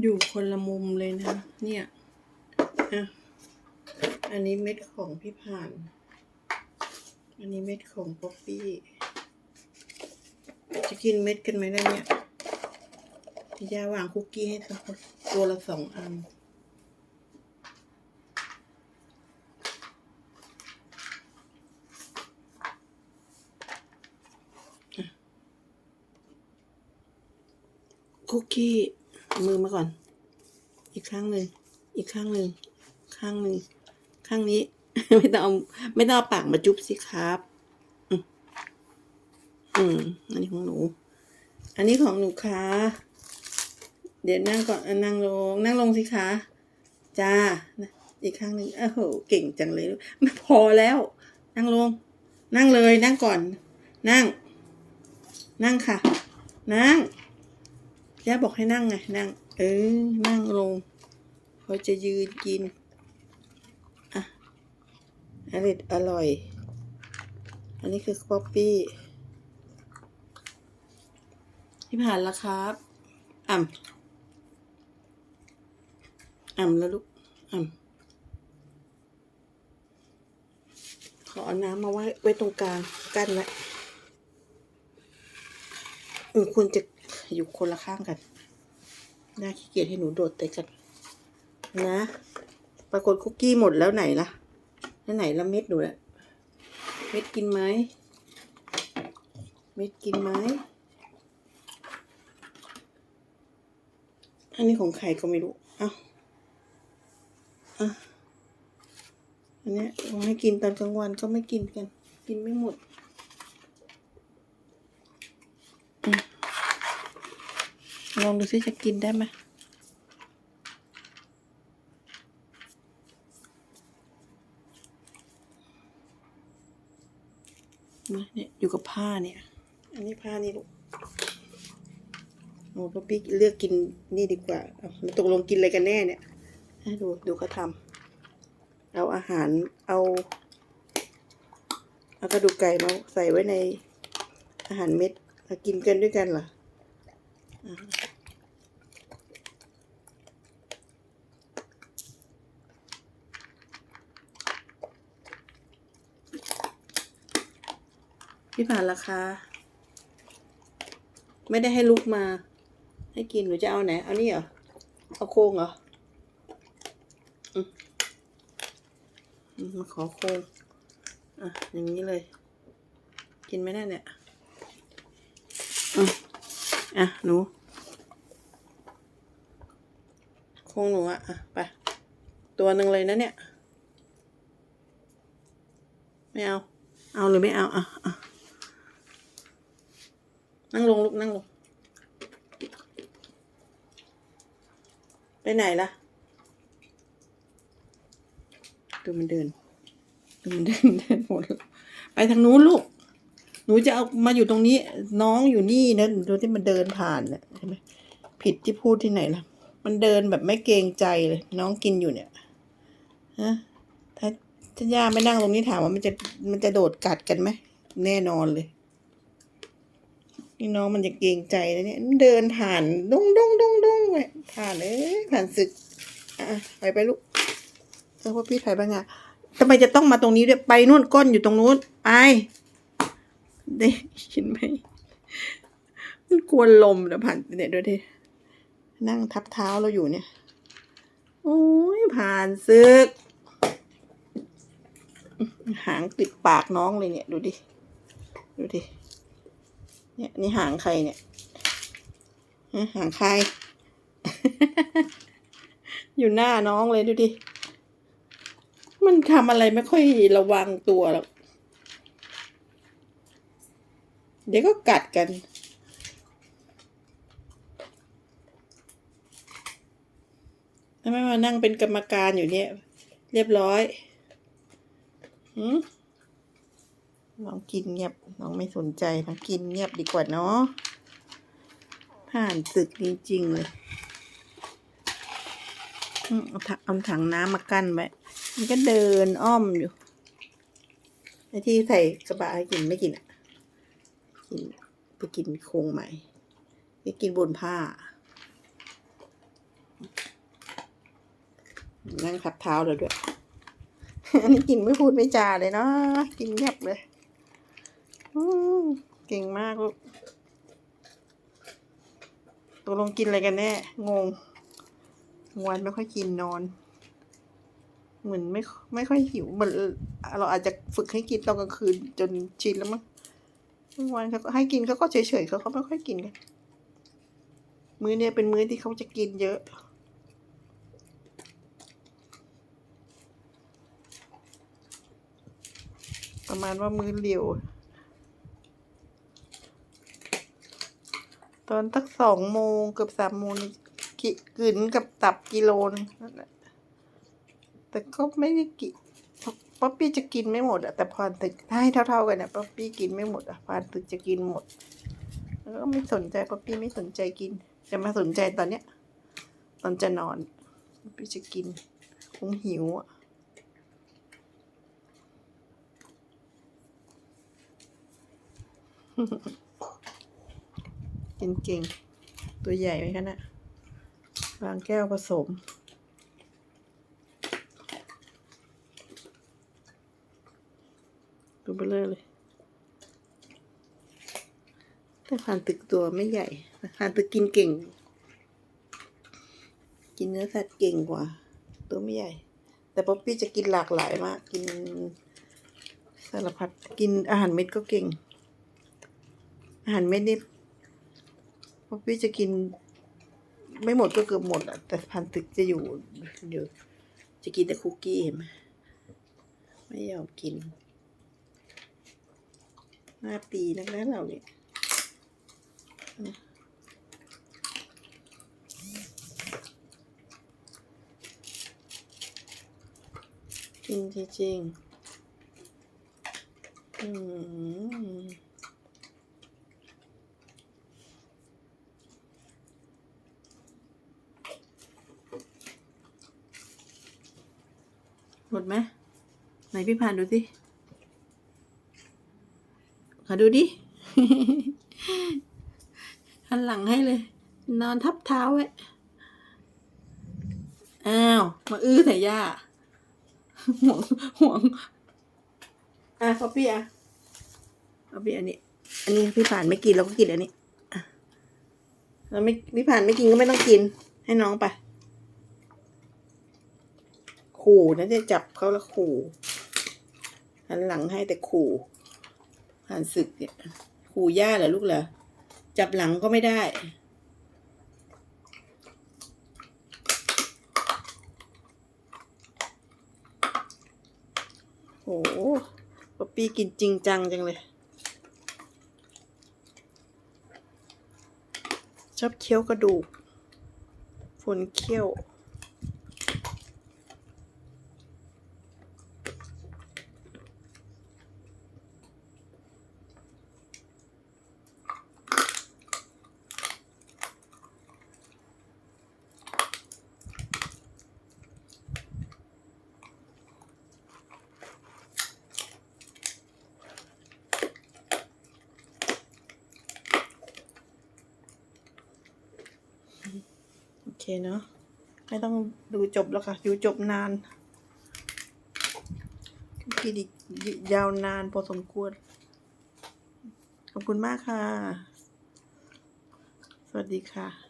อยู่คนละมุมเลยนะ เนี่ยอะอันนี้เม็ดของพี่ผ่าน อันนี้เม็ดของป๊อปปี้ จะกินเม็ดกันไหมล่ะเนี่ยพี่ยาวางคุกกี้ให้สักคนตัวละสองอันคุกกี้ มือมาก่อน อีกข้างหนึ่งอีกข้างหนึ่งข้างหนึ่งข้างนี้ ไม่ต้องเอาไม่ต้องเอาปากมาจุ๊บสิครับ อืมอืมอันนี้ของหนู อันนี้ของหนูคะเดี๋ยวนั่งก่อนนั่งลง นั่งลงสิคะจ้าอีกข้างหนึ่งโอ้โหเก่งจังเลยไม่พอแล้ว นั่งลง นั่งเลย นั่งก่อน นั่ง นั่งค่ะ นั่ง ย่าบอกให้นั่งไงนั่ง เออ นั่งลงเขาจะยืนกิน อะอร่อยอร่อย อันนี้คือป๊อปปี้ที่ผ่านแล้วครับ อ่ำอ่ำแล้วลูก อ่ำขอเอาน้ำมาไว้ไว้ตรงกลางกั้นไว้ควรจะ อยู่คนละข้างกันน่าขี้เกียจให้หนูโดดเตะกัน นะ ปรากฏคุกกี้หมดแล้วไหนล่ะแล้วไหนละเม็ดหนูละเม็ดกินไหมเม็ดกินไหมอันนี้ของใครก็ไม่รู้เอ้าอะอันเนี้ยผมให้กินตอนกลางวันก็ไม่กินกัน กินไม่หมด ลองดูซิจะกินได้ไหมมาเนี่ยอยู่กับผ้าเนี่ย อันนี้ผ้านี่ลูกโอ้ป๊อปปี้เลือกกินนี่ดีกว่าเอาแล้วตกลงกินอะไรกันแน่เนี่ยให้ดูดูเขาทำเอาอาหารเอาเอากระดูกไก่มาใส่ไว้ในอาหารเม็ดมากินกันด้วยกันเหรอ พี่ผ่านราคา ไม่ได้ให้ลุกมา ให้กินหนูจะเอาไหน เอานี่เหรอ เอาโครงเหรอมาขอโครงอะ อย่างนี้เลย กินไหมได้เนี่ยอะหนู โครงหนูอะ อะ ไป ตัวหนึ่งเลยนะเนี่ย ไม่เอา เอาหรือไม่เอา อะอะ นั่งลงลูกนั่งลง ไปไหนล่ะ ดูมันเดิน ดูมันเดินเดินหมดไปทางนู้นลูก หนูจะเอามาอยู่ตรงนี้ น้องอยู่นี่นะดูที่มันเดินผ่านเนี่ยใช่ไหมผิดที่พูดที่ไหนล่ะ มันเดินแบบไม่เกรงใจเลย น้องกินอยู่เนี่ยฮะถ้าถ้าย่าไม่นั่งตรงนี้ถามว่ามันจะมันจะโดดกัดกันไหมแน่นอนเลย นี่น้องมันจะเกรงใจนะเนี่ยมันเดินผ่านดุ้งดุ้งดุ้งดุ้งไปผ่านเอ้ยผ่านศึกอะไปไปลูกเออพ่อพี่ถ่ายบ้างอะทำไมจะต้องมาตรงนี้ด้วยไปนู่นก้นอยู่ตรงนู้นไปได้ยินไหมมันกวนลมนะผ่านเนี่ยดูดินั่งทับเท้าเราอยู่เนี่ย โอ้ยผ่านศึก หางติดปากน้องเลยเนี่ย ดูดิ ดูดิ เนี่ยนี่หางใครเนี่ยหางใคร อยู่หน้าน้องเลยดูดิ มันทำอะไรไม่ค่อยระวังตัวหรอก เดี๋ยวก็กัดกันทำไมมานั่งเป็นกรรมการอยู่เนี่ย เรียบร้อยหืม น้องกินเงียบ น้องไม่สนใจ น้องกินเงียบดีกว่าเนาะผ่านศึกจริงๆเลยอืมเอาถังเอาถังน้ำมากั้นไว้มันก็เดินอ้อมอยู่ไอ้ที่ใส่กระบะให้กินไม่กินอะ กินไปกินโครงใหม่ไปกินบนผ้า นั่งขับเท้าเราด้วย อันนี้กินไม่พูดไม่จาเลยเนาะ กินเงียบเลย เก่งมากลูกตกลงกินอะไรกันแน่ งงวันไม่ค่อยกินนอน เหมือนไม่ไม่ค่อยหิวเหมือนเราอาจจะฝึกให้กินตอนกลางคืนจนชินแล้วมั้งวันเขาก็ให้กินเขาก็เฉยๆเขาเขาไม่ค่อยกินกัน มื้อเนี้ยเป็นมื้อที่เขาจะกินเยอะประมาณว่ามื้อเร็ว ตอนตักสองโมงเกือบสามโมงกิกลืนกับตับกิโลนึงนั่นแหละแต่ก็ไม่ได้กิป๊อปปี้จะกินไม่หมดอะแต่พรตึกถ้าให้เท่า ๆกันนะป๊อปปี้กินไม่หมดอะพรตึกจะกินหมด แล้วก็ไม่สนใจป๊อปปี้ไม่สนใจกิน จะมาสนใจตอนเนี้ย ตอนจะนอนป๊อปปี้จะกินคงหิวอะ กินเก่ง ตัวใหญ่ไหมคะนะ่ะวางแก้วผสมตัวเบลอเลย แต่ผ่านตึกตัวไม่ใหญ่ผ่านตึกกินเก่ง กินเนื้อสัตว์เก่งกว่า ตัวไม่ใหญ่ แต่ป๊อปปี้จะกินหลากหลายมาก กินสารพัด กินอาหารเม็ดก็เก่ง อาหารเม็ดนี่ ป๊อปปี้จะกิน ไม่หมดก็เกือบหมดอะแต่พันตึกจะอยู่เดี๋ยวจะกินแต่คุกกี้เห็นไหมไม่ยอมกินหน้าตีนักนะเราเนี่ยกินจริงอืม หมดไหมไหนพี่ผ่านดูสิขอดูดิหันหลังให้เลย นอนทับเท้าไว้ อ้าว มาอื้อใส่ย่าห่วงห่วง อะพอพี่อะเอาพี่อันนี้ อันนี้พี่ผ่านไม่กินเราก็กินอันนี้อะเราไม่พี่ผ่านไม่กินก็ไม่ต้องกิน ให้น้องไป ขู่นะจะจับเขาแล้วขู่หันหลังให้แต่ขู่ผ่านศึกเนี่ยขู่ย่าเหรอลูกเหรอจับหลังก็ไม่ได้โหป๊อปปี้กินจริงจังจังเลย ชอบเคี้ยวกระดูกฝนเคี้ยว เคเนาะไม่ต้องดูจบแล้วค่ะดูจบนานกินอีกยาวนานพอสมควร ขอบคุณมากค่ะ สวัสดีค่ะ